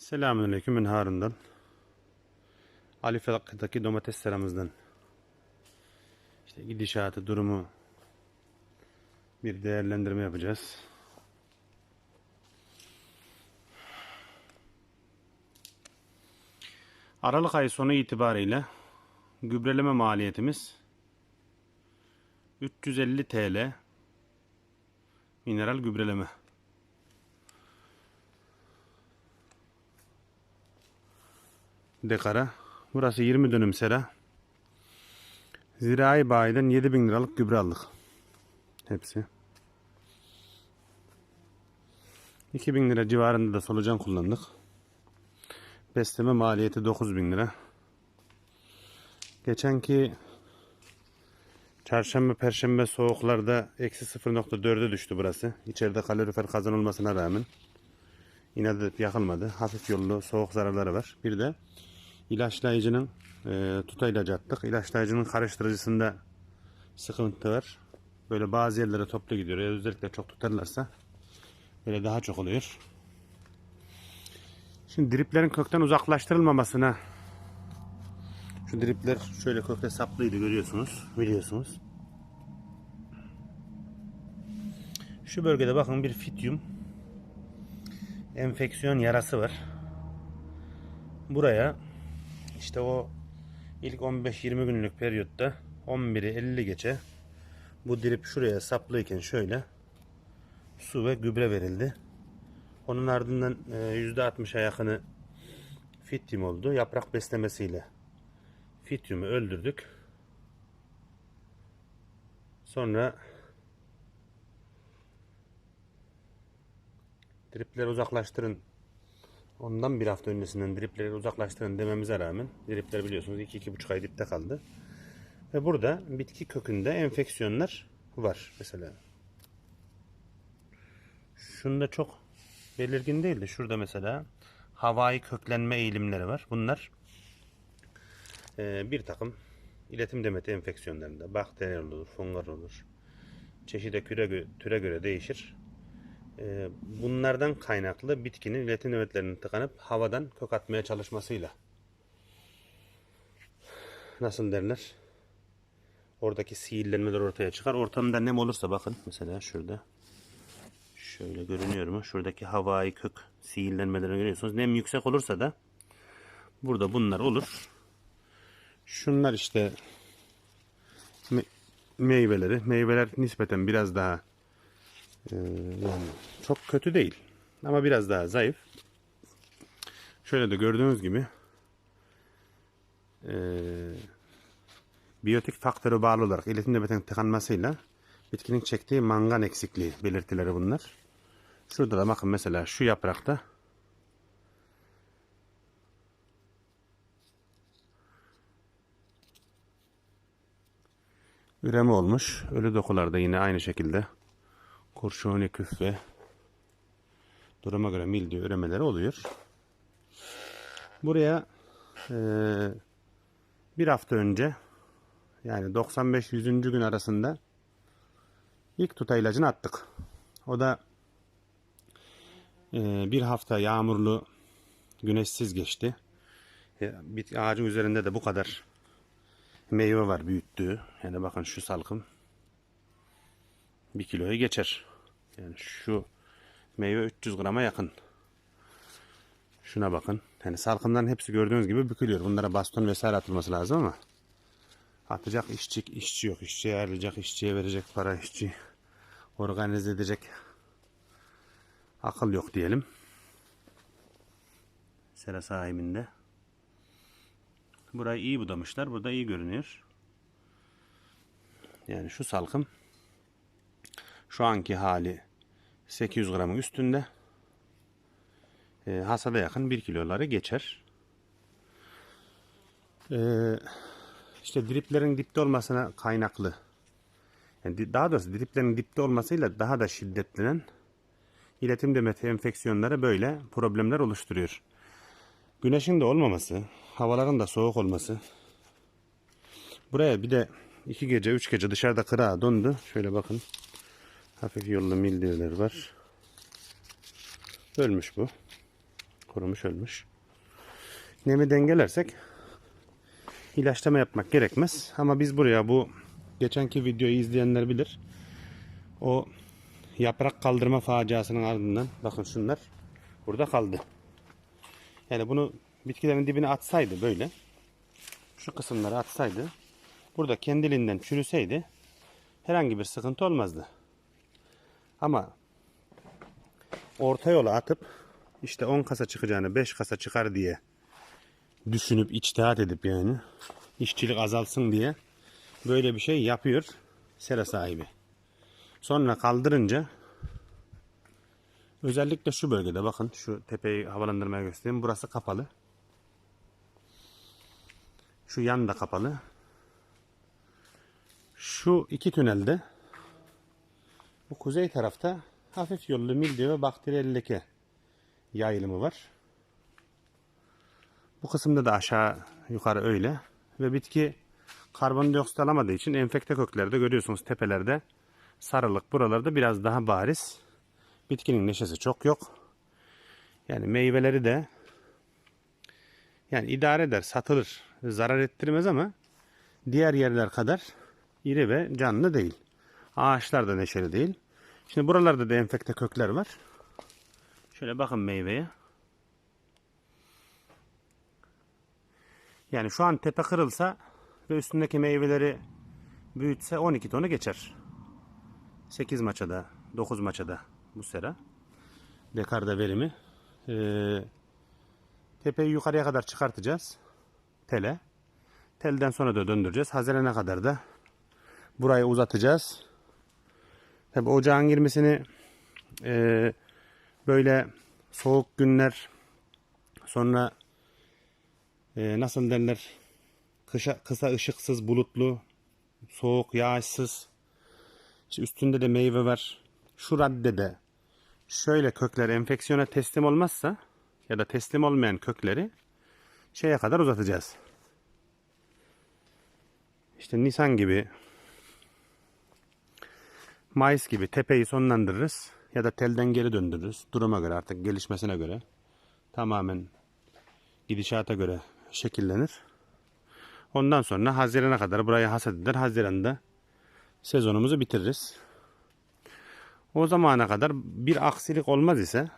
Selamünaleyküm ben Harun'dan. Ali Felak'taki domates seramızdan. İşte gidişatı, durumu bir değerlendirme yapacağız. Aralık ayı sonu itibariyle gübreleme maliyetimiz 350 TL mineral gübreleme. Dekara. Burası 20 dönüm sera. Zirai bayiden 7000 liralık gübre aldık. Hepsi. 2000 lira civarında da solucan kullandık. Besleme maliyeti 9000 lira. Geçenki çarşamba perşembe soğuklarda eksi 0.4'e düştü burası. İçeride kalorifer kazanılmasına rağmen. Yine de yakılmadı. Hafif yollu soğuk zararları var. Bir de ilaçlayıcının e, tuta attık. İlaçlayıcının karıştırıcısında sıkıntı var. Böyle bazı yerlere toplu gidiyor. Özellikle çok tutarlarsa böyle daha çok oluyor. Şimdi driplerin kökten uzaklaştırılmamasına şu dripler şöyle kökte saplıydı görüyorsunuz. Biliyorsunuz. Şu bölgede bakın bir fityum enfeksiyon yarası var. Buraya işte o ilk 15-20 günlük periyotta 11'i 50 geçe bu drip şuraya saplıyken şöyle su ve gübre verildi. Onun ardından e, %60'a yakını fityum oldu. Yaprak beslemesiyle fityumu öldürdük. Sonra dripleri uzaklaştırın Ondan bir hafta öncesinden dripleri uzaklaştırın dememize rağmen dripler biliyorsunuz 2-2,5 ay dipte kaldı. Ve burada bitki kökünde enfeksiyonlar var mesela. Şunda çok belirgin değil de şurada mesela havai köklenme eğilimleri var. Bunlar e, bir takım iletim demeti enfeksiyonlarında bakteriyel olur, fungal olur. Çeşide küre, türe göre değişir. Ee, bunlardan kaynaklı bitkinin iletim nöbetlerinin tıkanıp havadan kök atmaya çalışmasıyla nasıl derler oradaki sihirlenmeler ortaya çıkar. Ortamda nem olursa bakın mesela şurada şöyle görünüyor mu? Şuradaki havai kök sihirlenmelerini görüyorsunuz. Nem yüksek olursa da burada bunlar olur. Şunlar işte me- meyveleri. Meyveler nispeten biraz daha ee, yani çok kötü değil. Ama biraz daha zayıf. Şöyle de gördüğünüz gibi e, biyotik faktörü bağlı olarak iletim nöbetinin tıkanmasıyla bitkinin çektiği mangan eksikliği belirtileri bunlar. Şurada da bakın mesela şu yaprakta üreme olmuş. Ölü dokularda yine aynı şekilde kurşuni küf ve duruma göre mildi üremeleri oluyor. Buraya e, bir hafta önce yani 95-100. gün arasında ilk tuta ilacını attık. O da e, bir hafta yağmurlu güneşsiz geçti. E, bir ağacın üzerinde de bu kadar meyve var büyüttüğü. Yani bakın şu salkım 1 kiloyu geçer. Yani şu meyve 300 grama yakın. Şuna bakın. Yani salkımların hepsi gördüğünüz gibi bükülüyor. Bunlara baston vesaire atılması lazım ama atacak işçi, işçi yok. İşçiye ayrılacak, işçiye verecek para, işçi organize edecek akıl yok diyelim. Sera sahibinde. Burayı iyi budamışlar. Burada iyi görünüyor. Yani şu salkım şu anki hali 800 gramın üstünde. E, hasada yakın 1 kiloları geçer. E, işte driplerin dipte olmasına kaynaklı. Yani daha doğrusu driplerin dipte olmasıyla daha da şiddetlenen iletim demeti enfeksiyonları böyle problemler oluşturuyor. Güneşin de olmaması, havaların da soğuk olması. Buraya bir de iki gece, üç gece dışarıda kırağa dondu. Şöyle bakın. Hafif yollu mildiveler var. Ölmüş bu. Kurumuş ölmüş. Nemi dengelersek ilaçlama yapmak gerekmez. Ama biz buraya bu geçenki videoyu izleyenler bilir. O yaprak kaldırma faciasının ardından bakın şunlar burada kaldı. Yani bunu bitkilerin dibine atsaydı böyle şu kısımları atsaydı burada kendiliğinden çürüseydi herhangi bir sıkıntı olmazdı. Ama orta yola atıp işte 10 kasa çıkacağını 5 kasa çıkar diye düşünüp içtihat edip yani işçilik azalsın diye böyle bir şey yapıyor sera sahibi. Sonra kaldırınca özellikle şu bölgede bakın şu tepeyi havalandırmaya göstereyim. Burası kapalı. Şu yan da kapalı. Şu iki tünelde bu kuzey tarafta hafif yollu mildiyo ve bakteriyel leke yayılımı var. Bu kısımda da aşağı yukarı öyle. Ve bitki karbondioksit alamadığı için enfekte köklerde görüyorsunuz tepelerde sarılık buralarda biraz daha bariz. Bitkinin neşesi çok yok. Yani meyveleri de yani idare eder, satılır, zarar ettirmez ama diğer yerler kadar iri ve canlı değil. Ağaçlar da neşeli değil. Şimdi buralarda da enfekte kökler var. Şöyle bakın meyveye. Yani şu an tepe kırılsa ve üstündeki meyveleri büyütse 12 tonu geçer. 8 maçada, 9 maçada bu sera. Dekarda verimi. Ee, tepeyi yukarıya kadar çıkartacağız. Tele. Telden sonra da döndüreceğiz. Haziran'a kadar da burayı uzatacağız. Tabi ocağın girmesini e, böyle soğuk günler sonra e, nasıl derler kışa, kısa ışıksız bulutlu soğuk yağışsız işte üstünde de meyve var şu raddede şöyle kökler enfeksiyona teslim olmazsa ya da teslim olmayan kökleri şeye kadar uzatacağız. İşte Nisan gibi Mayıs gibi tepeyi sonlandırırız ya da telden geri döndürürüz. Duruma göre artık gelişmesine göre tamamen gidişata göre şekillenir. Ondan sonra Haziran'a kadar burayı hasat eder. Haziran'da sezonumuzu bitiririz. O zamana kadar bir aksilik olmaz ise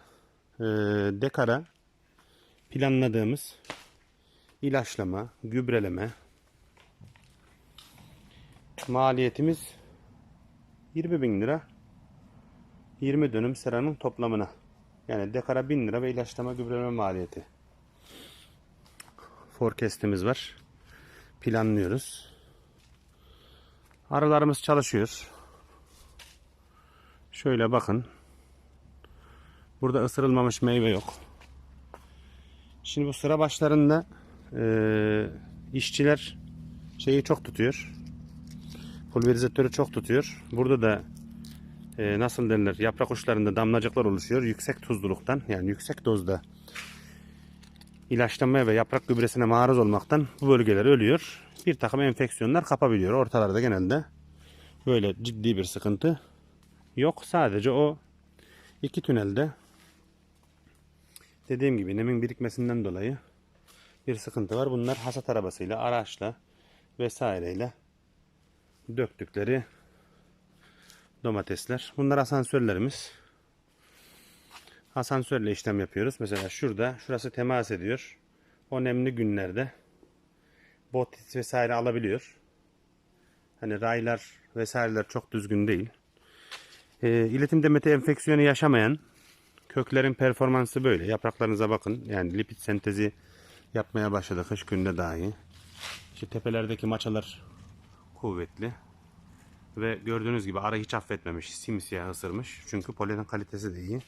e, dekara planladığımız ilaçlama, gübreleme maliyetimiz 20 bin lira 20 dönüm seranın toplamına. Yani dekara 1000 lira ve ilaçlama gübreleme maliyeti. Forecast'imiz var. Planlıyoruz. Arılarımız çalışıyor. Şöyle bakın. Burada ısırılmamış meyve yok. Şimdi bu sıra başlarında e, işçiler şeyi çok tutuyor. Pulverizatörü çok tutuyor. Burada da e, nasıl derler yaprak uçlarında damlacıklar oluşuyor. Yüksek tuzluluktan yani yüksek dozda ilaçlanmaya ve yaprak gübresine maruz olmaktan bu bölgeler ölüyor. Bir takım enfeksiyonlar kapabiliyor. Ortalarda genelde böyle ciddi bir sıkıntı yok. Sadece o iki tünelde dediğim gibi nemin birikmesinden dolayı bir sıkıntı var. Bunlar hasat arabasıyla, araçla vesaireyle döktükleri domatesler. Bunlar asansörlerimiz. Asansörle işlem yapıyoruz. Mesela şurada, şurası temas ediyor. O nemli günlerde bot vesaire alabiliyor. Hani raylar vesaireler çok düzgün değil. E, iletim demeti enfeksiyonu yaşamayan köklerin performansı böyle. Yapraklarınıza bakın. Yani lipid sentezi yapmaya başladı kış günde dahi. İşte tepelerdeki maçalar kuvvetli. Ve gördüğünüz gibi arı hiç affetmemiş. Simsiyah ısırmış. Çünkü polen kalitesi de iyi.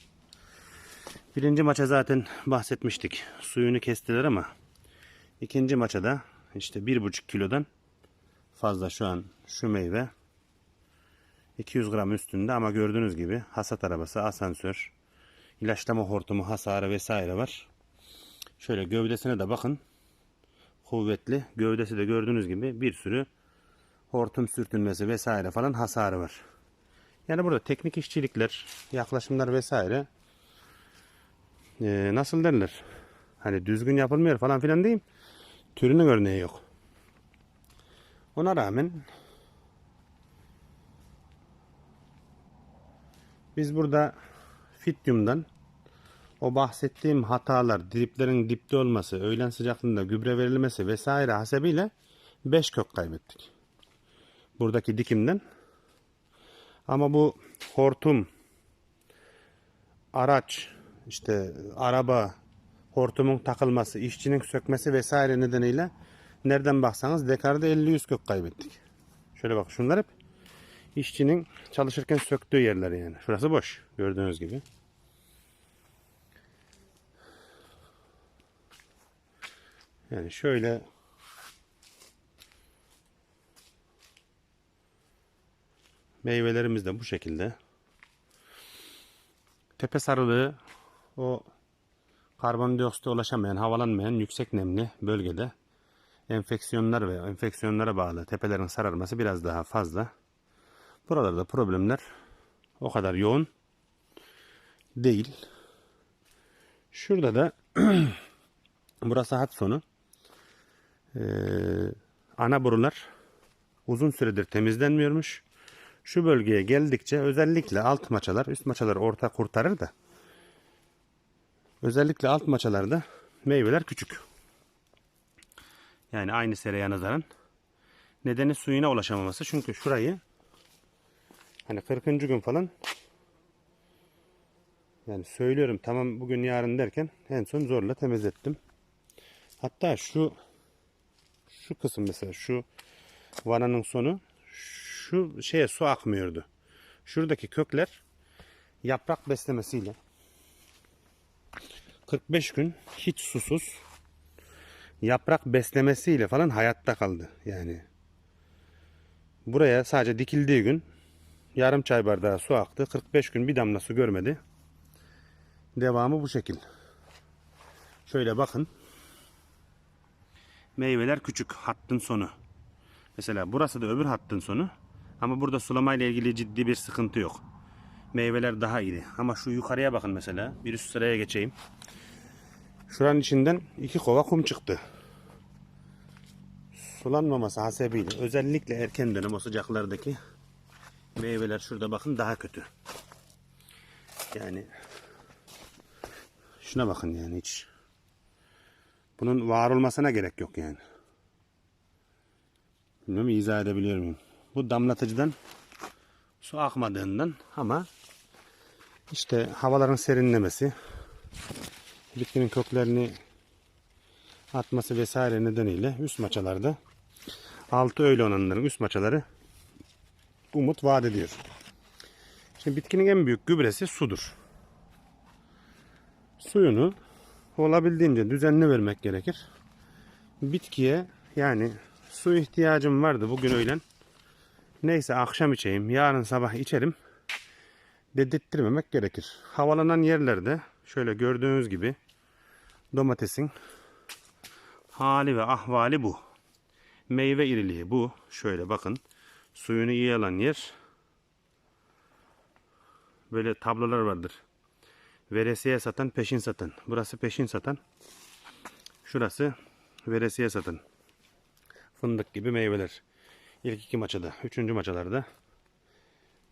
Birinci maça zaten bahsetmiştik. Suyunu kestiler ama ikinci maça da işte bir buçuk kilodan fazla şu an şu meyve 200 gram üstünde ama gördüğünüz gibi hasat arabası, asansör, ilaçlama hortumu, hasarı vesaire var. Şöyle gövdesine de bakın. Kuvvetli. Gövdesi de gördüğünüz gibi bir sürü hortum sürtünmesi vesaire falan hasarı var. Yani burada teknik işçilikler, yaklaşımlar vesaire e, nasıl derler? Hani düzgün yapılmıyor falan filan diyeyim. Türünün örneği yok. Ona rağmen biz burada Fityum'dan o bahsettiğim hatalar, diplerin dipte olması, öğlen sıcaklığında gübre verilmesi vesaire hasebiyle 5 kök kaybettik. Buradaki dikimden. Ama bu hortum, araç, işte araba, hortumun takılması, işçinin sökmesi vesaire nedeniyle nereden baksanız dekarda 50-100 kök kaybettik. Şöyle bak şunlar hep işçinin çalışırken söktüğü yerler yani. Şurası boş gördüğünüz gibi. Yani şöyle meyvelerimiz de bu şekilde. Tepe sarılığı o karbondioksite ulaşamayan, havalanmayan yüksek nemli bölgede enfeksiyonlar ve enfeksiyonlara bağlı tepelerin sararması biraz daha fazla. Buralarda problemler o kadar yoğun değil. Şurada da burası hat sonu. Ee, ana borular uzun süredir temizlenmiyormuş. Şu bölgeye geldikçe özellikle alt maçalar, üst maçalar orta kurtarır da özellikle alt maçalarda meyveler küçük. Yani aynı sereye nazaran. Nedeni suyuna ulaşamaması. Çünkü şurayı hani 40. gün falan yani söylüyorum tamam bugün yarın derken en son zorla temizlettim. Hatta şu şu kısım mesela şu vananın sonu şu şeye su akmıyordu. Şuradaki kökler yaprak beslemesiyle 45 gün hiç susuz yaprak beslemesiyle falan hayatta kaldı. Yani buraya sadece dikildiği gün yarım çay bardağı su aktı. 45 gün bir damla su görmedi. Devamı bu şekil. Şöyle bakın. Meyveler küçük hattın sonu. Mesela burası da öbür hattın sonu. Ama burada sulama ile ilgili ciddi bir sıkıntı yok. Meyveler daha iri. Ama şu yukarıya bakın mesela. Bir üst sıraya geçeyim. Şuranın içinden iki kova kum çıktı. Sulanmaması hasebiyle özellikle erken dönem o sıcaklardaki meyveler şurada bakın daha kötü. Yani şuna bakın yani hiç. Bunun var olmasına gerek yok yani. Bilmiyorum izah edebiliyor muyum? Bu damlatıcıdan su akmadığından ama işte havaların serinlemesi bitkinin köklerini atması vesaire nedeniyle üst maçalarda altı öyle olanların üst maçaları umut vaat ediyor. Şimdi bitkinin en büyük gübresi sudur. Suyunu olabildiğince düzenli vermek gerekir. Bitkiye yani su ihtiyacım vardı bugün öğlen. Neyse akşam içeyim, yarın sabah içerim dedirttirmemek gerekir. Havalanan yerlerde şöyle gördüğünüz gibi domatesin hali ve ahvali bu. Meyve iriliği bu. Şöyle bakın. Suyunu iyi alan yer. Böyle tablolar vardır. Veresiye satan, peşin satan. Burası peşin satan. Şurası veresiye satan. Fındık gibi meyveler. İlk iki maçada, üçüncü maçalarda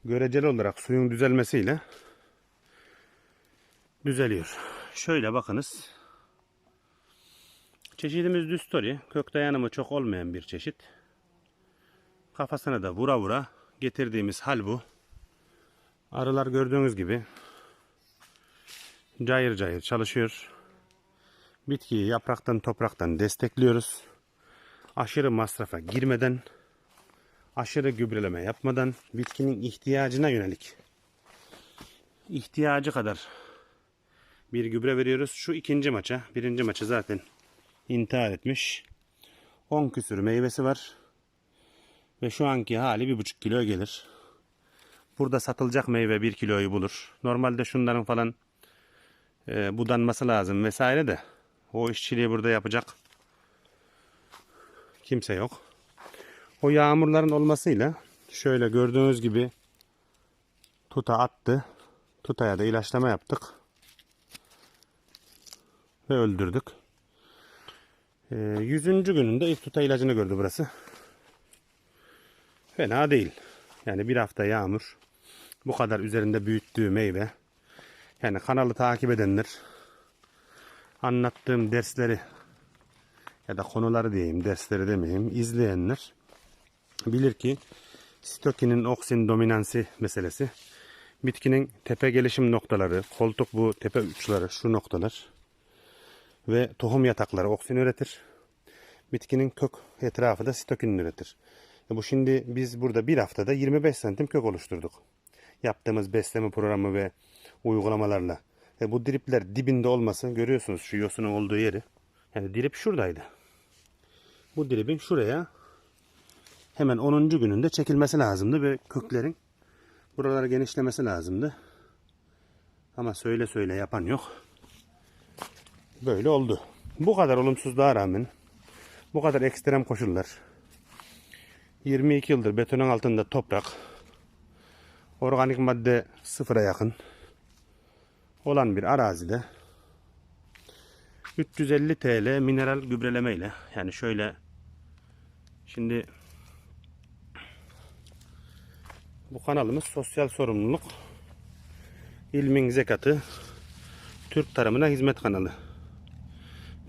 göreceli olarak suyun düzelmesiyle düzeliyor. Şöyle bakınız. Çeşidimiz düstori. Kök dayanımı çok olmayan bir çeşit. Kafasına da vura vura getirdiğimiz hal bu. Arılar gördüğünüz gibi cayır cayır çalışıyor. Bitkiyi yapraktan topraktan destekliyoruz. Aşırı masrafa girmeden, aşırı gübreleme yapmadan bitkinin ihtiyacına yönelik ihtiyacı kadar bir gübre veriyoruz. Şu ikinci maça, birinci maçı zaten intihar etmiş. 10 küsür meyvesi var. Ve şu anki hali 1,5 kilo gelir. Burada satılacak meyve 1 kiloyu bulur. Normalde şunların falan e, budanması lazım vesaire de o işçiliği burada yapacak kimse yok. O yağmurların olmasıyla şöyle gördüğünüz gibi tuta attı. Tutaya da ilaçlama yaptık. Ve öldürdük. Ee, 100. gününde ilk tuta ilacını gördü burası. Fena değil. Yani bir hafta yağmur. Bu kadar üzerinde büyüttüğü meyve. Yani kanalı takip edenler anlattığım dersleri ya da konuları diyeyim, dersleri demeyeyim, izleyenler bilir ki stokinin oksin dominansi meselesi bitkinin tepe gelişim noktaları, koltuk bu tepe uçları, şu noktalar ve tohum yatakları oksin üretir. Bitkinin kök etrafı da sitokinin üretir. E bu şimdi biz burada bir haftada 25 santim kök oluşturduk. Yaptığımız besleme programı ve uygulamalarla. E bu dripler dibinde olması görüyorsunuz şu yosunun olduğu yeri. Yani drip şuradaydı. Bu dripin şuraya hemen 10. gününde çekilmesi lazımdı ve köklerin buralara genişlemesi lazımdı. Ama söyle söyle yapan yok. Böyle oldu. Bu kadar olumsuzluğa rağmen bu kadar ekstrem koşullar 22 yıldır betonun altında toprak organik madde sıfıra yakın olan bir arazide 350 TL mineral gübreleme ile yani şöyle şimdi bu kanalımız sosyal sorumluluk. İlmin zekatı Türk tarımına hizmet kanalı.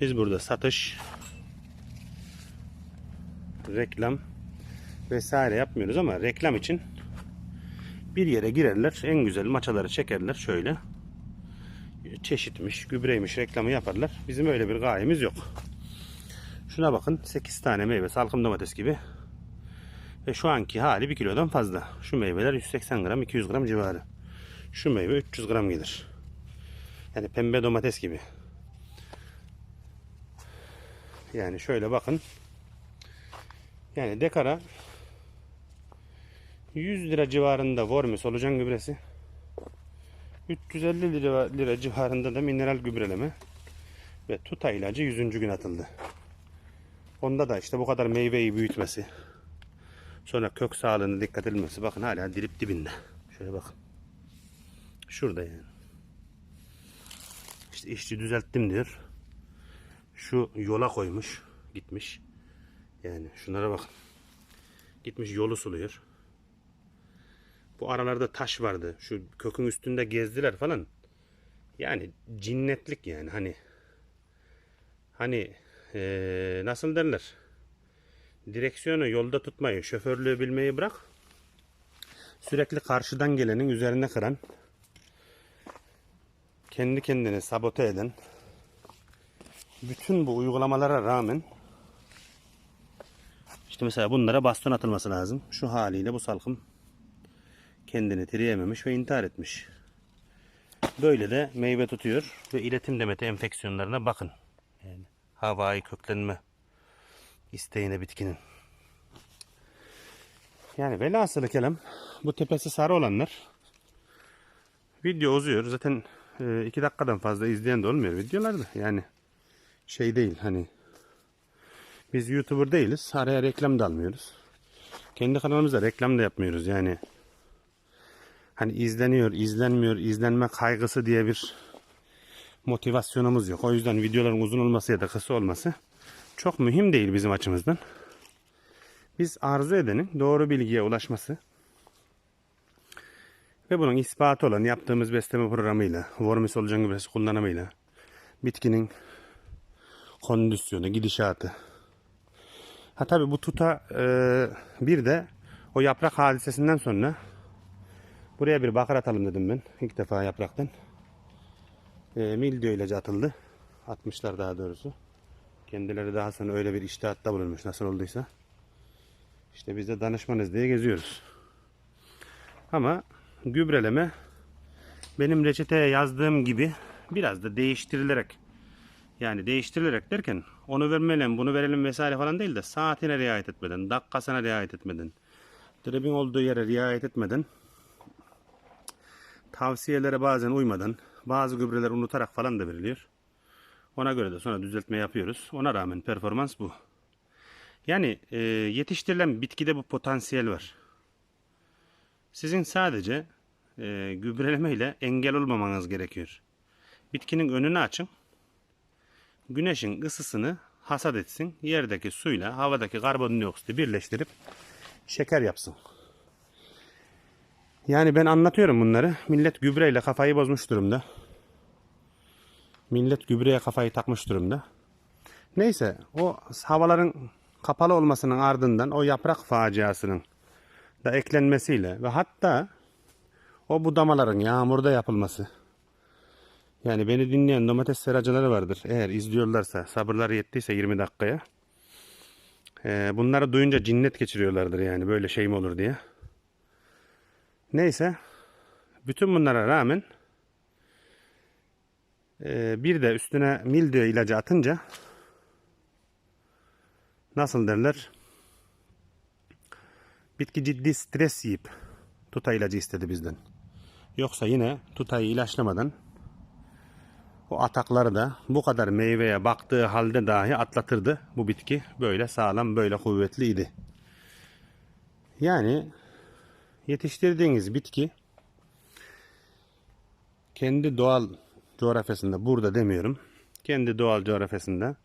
Biz burada satış reklam vesaire yapmıyoruz ama reklam için bir yere girerler en güzel maçaları çekerler şöyle. Çeşitmiş gübreymiş reklamı yaparlar. Bizim öyle bir gayemiz yok. Şuna bakın 8 tane meyve salkım domates gibi ve şu anki hali 1 kilodan fazla. Şu meyveler 180 gram 200 gram civarı. Şu meyve 300 gram gelir. Yani pembe domates gibi. Yani şöyle bakın. Yani dekara 100 lira civarında Vormi solucan gübresi. 350 lira, lira civarında da mineral gübreleme ve tuta ilacı 100. gün atıldı. Onda da işte bu kadar meyveyi büyütmesi sonra kök sağlığına dikkat edilmesi bakın hala dirip dibinde. Şöyle bakın. Şurada yani. İşte işçi düzelttim diyor. Şu yola koymuş. Gitmiş. Yani şunlara bakın. Gitmiş yolu suluyor. Bu aralarda taş vardı. Şu kökün üstünde gezdiler falan. Yani cinnetlik yani hani. Hani eee, nasıl derler? Direksiyonu yolda tutmayı, şoförlüğü bilmeyi bırak. Sürekli karşıdan gelenin üzerine kıran, kendi kendini sabote eden, bütün bu uygulamalara rağmen işte mesela bunlara baston atılması lazım. Şu haliyle bu salkım kendini tiriyememiş ve intihar etmiş. Böyle de meyve tutuyor ve iletim demeti enfeksiyonlarına bakın. Yani havai köklenme isteğine bitkinin. Yani velhasılı kelam bu tepesi sarı olanlar video uzuyor. Zaten e, iki dakikadan fazla izleyen de olmuyor videolarda. Yani şey değil hani biz YouTuber değiliz. Araya reklam da almıyoruz. Kendi kanalımızda reklam da yapmıyoruz. Yani hani izleniyor, izlenmiyor, izlenme kaygısı diye bir motivasyonumuz yok. O yüzden videoların uzun olması ya da kısa olması çok mühim değil bizim açımızdan. Biz arzu edenin doğru bilgiye ulaşması ve bunun ispatı olan yaptığımız besleme programıyla, vormi solucan gübresi kullanımıyla bitkinin kondisyonu, gidişatı. Ha tabi bu tuta e, bir de o yaprak hadisesinden sonra buraya bir bakır atalım dedim ben. ilk defa yapraktan. E, mildiyo ilacı atıldı. Atmışlar daha doğrusu. Kendileri daha sonra öyle bir iştihatta bulunmuş nasıl olduysa. İşte biz de danışmanız diye geziyoruz. Ama gübreleme benim reçeteye yazdığım gibi biraz da değiştirilerek yani değiştirilerek derken onu vermeyelim bunu verelim vesaire falan değil de saatine riayet etmeden, dakikasına riayet etmeden, dribin olduğu yere riayet etmeden, tavsiyelere bazen uymadan, bazı gübreler unutarak falan da veriliyor. Ona göre de sonra düzeltme yapıyoruz. Ona rağmen performans bu. Yani e, yetiştirilen bitkide bu potansiyel var. Sizin sadece e, gübreleme ile engel olmamanız gerekiyor. Bitkinin önünü açın güneşin ısısını hasat etsin. Yerdeki suyla havadaki karbondioksiti birleştirip şeker yapsın. Yani ben anlatıyorum bunları. Millet gübreyle kafayı bozmuş durumda. Millet gübreye kafayı takmış durumda. Neyse o havaların kapalı olmasının ardından o yaprak faciasının da eklenmesiyle ve hatta o budamaların yağmurda yapılması. Yani beni dinleyen domates seracıları vardır. Eğer izliyorlarsa sabırları yettiyse 20 dakikaya. Ee, bunları duyunca cinnet geçiriyorlardır yani böyle şey mi olur diye. Neyse. Bütün bunlara rağmen e, bir de üstüne mildiyo ilacı atınca nasıl derler? Bitki ciddi stres yiyip tuta ilacı istedi bizden. Yoksa yine tutayı ilaçlamadan o atakları da bu kadar meyveye baktığı halde dahi atlatırdı bu bitki. Böyle sağlam, böyle kuvvetliydi. Yani yetiştirdiğiniz bitki kendi doğal coğrafyasında burada demiyorum. Kendi doğal coğrafyasında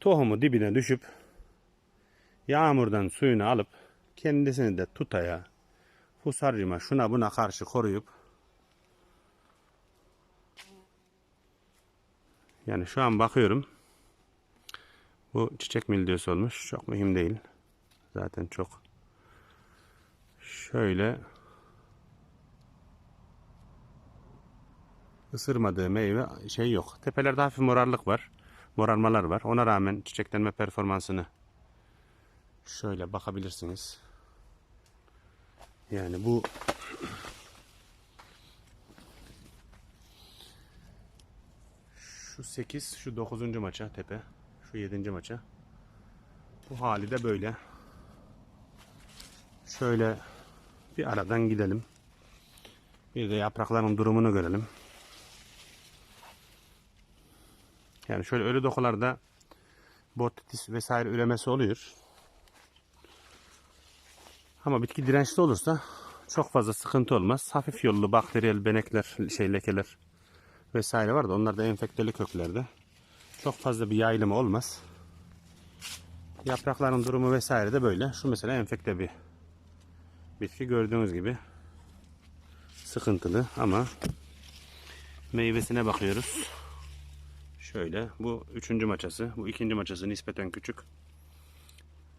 tohumu dibine düşüp yağmurdan suyunu alıp kendisini de tutaya, fusaryuma şuna buna karşı koruyup yani şu an bakıyorum bu çiçek mildyosu olmuş. Çok mühim değil. Zaten çok şöyle ısırmadığı meyve şey yok. Tepelerde hafif morarlık var. Morarmalar var. Ona rağmen çiçeklenme performansını şöyle bakabilirsiniz. Yani bu şu 8, şu 9. maça tepe, şu 7. maça. Bu hali de böyle. Şöyle bir aradan gidelim. Bir de yaprakların durumunu görelim. Yani şöyle ölü dokularda botitis vesaire üremesi oluyor. Ama bitki dirençli olursa çok fazla sıkıntı olmaz. Hafif yollu bakteriyel benekler, şey lekeler vesaire var da onlar da enfekteli köklerde. Çok fazla bir yayılımı olmaz. Yaprakların durumu vesaire de böyle. Şu mesela enfekte bir bitki gördüğünüz gibi sıkıntılı ama meyvesine bakıyoruz. Şöyle bu üçüncü maçası, bu ikinci maçası nispeten küçük.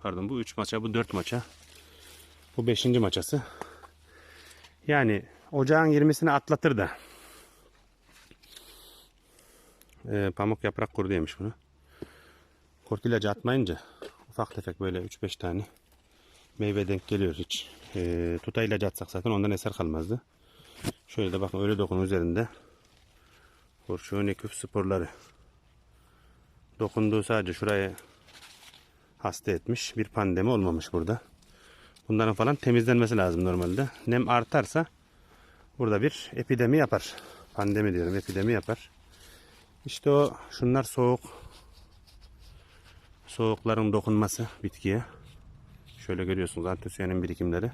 Pardon bu üç maça, bu dört maça. Bu beşinci maçası. Yani ocağın 20'sini atlatır da. Ee, pamuk yaprak kurdu yemiş bunu. Kurt ilacı atmayınca ufak tefek böyle 3-5 tane meyve denk geliyor hiç. Ee, tuta ilacı atsak zaten ondan eser kalmazdı. Şöyle de bakın öyle dokun üzerinde. Kurşun küf sporları. Dokunduğu sadece şuraya hasta etmiş. Bir pandemi olmamış burada. Bunların falan temizlenmesi lazım normalde. Nem artarsa burada bir epidemi yapar. Pandemi diyorum epidemi yapar. İşte o şunlar soğuk. Soğukların dokunması bitkiye. Şöyle görüyorsunuz antosiyanin birikimleri.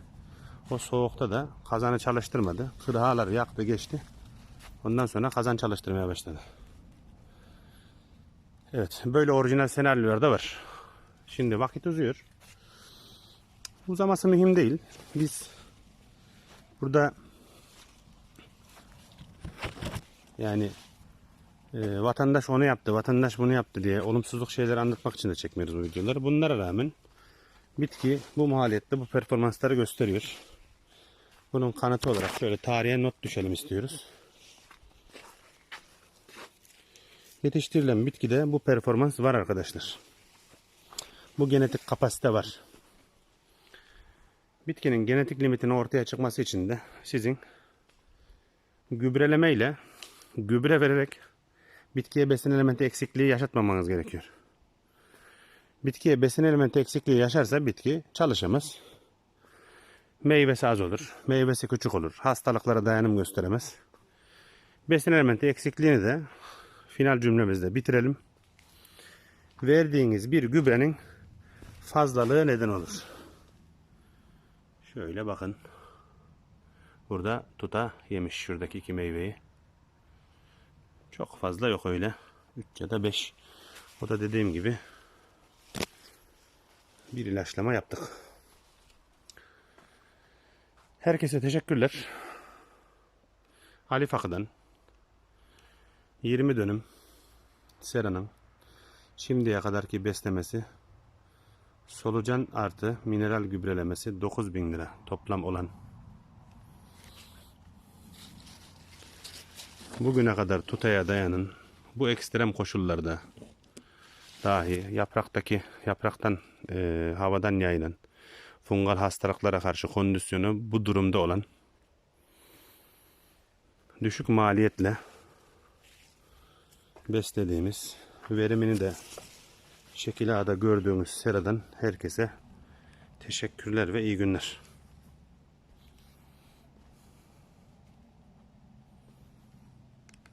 O soğukta da kazanı çalıştırmadı. Kırhalar yaktı geçti. Ondan sonra kazan çalıştırmaya başladı. Evet böyle orijinal senaryolar da var. Şimdi vakit uzuyor. Uzaması mühim değil. Biz burada yani e, vatandaş onu yaptı, vatandaş bunu yaptı diye olumsuzluk şeyleri anlatmak için de çekmiyoruz bu videoları. Bunlara rağmen bitki bu maliyette bu performansları gösteriyor. Bunun kanıtı olarak şöyle tarihe not düşelim istiyoruz. Yetiştirilen bitkide bu performans var arkadaşlar. Bu genetik kapasite var. Bitkinin genetik limitinin ortaya çıkması için de sizin gübreleme ile gübre vererek bitkiye besin elementi eksikliği yaşatmamanız gerekiyor. Bitkiye besin elementi eksikliği yaşarsa bitki çalışamaz. Meyvesi az olur, meyvesi küçük olur, hastalıklara dayanım gösteremez. Besin elementi eksikliğini de final cümlemizde bitirelim. Verdiğiniz bir gübrenin fazlalığı neden olur. Şöyle bakın. Burada tuta yemiş şuradaki iki meyveyi. Çok fazla yok öyle. 3 ya da 5 O da dediğim gibi bir ilaçlama yaptık. Herkese teşekkürler. Ali Fakı'dan 20 dönüm seranın şimdiye kadarki beslemesi solucan artı mineral gübrelemesi 9000 lira toplam olan. Bugüne kadar tutaya dayanın bu ekstrem koşullarda dahi yapraktaki yapraktan e, havadan yayılan fungal hastalıklara karşı kondisyonu bu durumda olan düşük maliyetle beslediğimiz verimini de şekil A'da gördüğünüz seradan herkese teşekkürler ve iyi günler.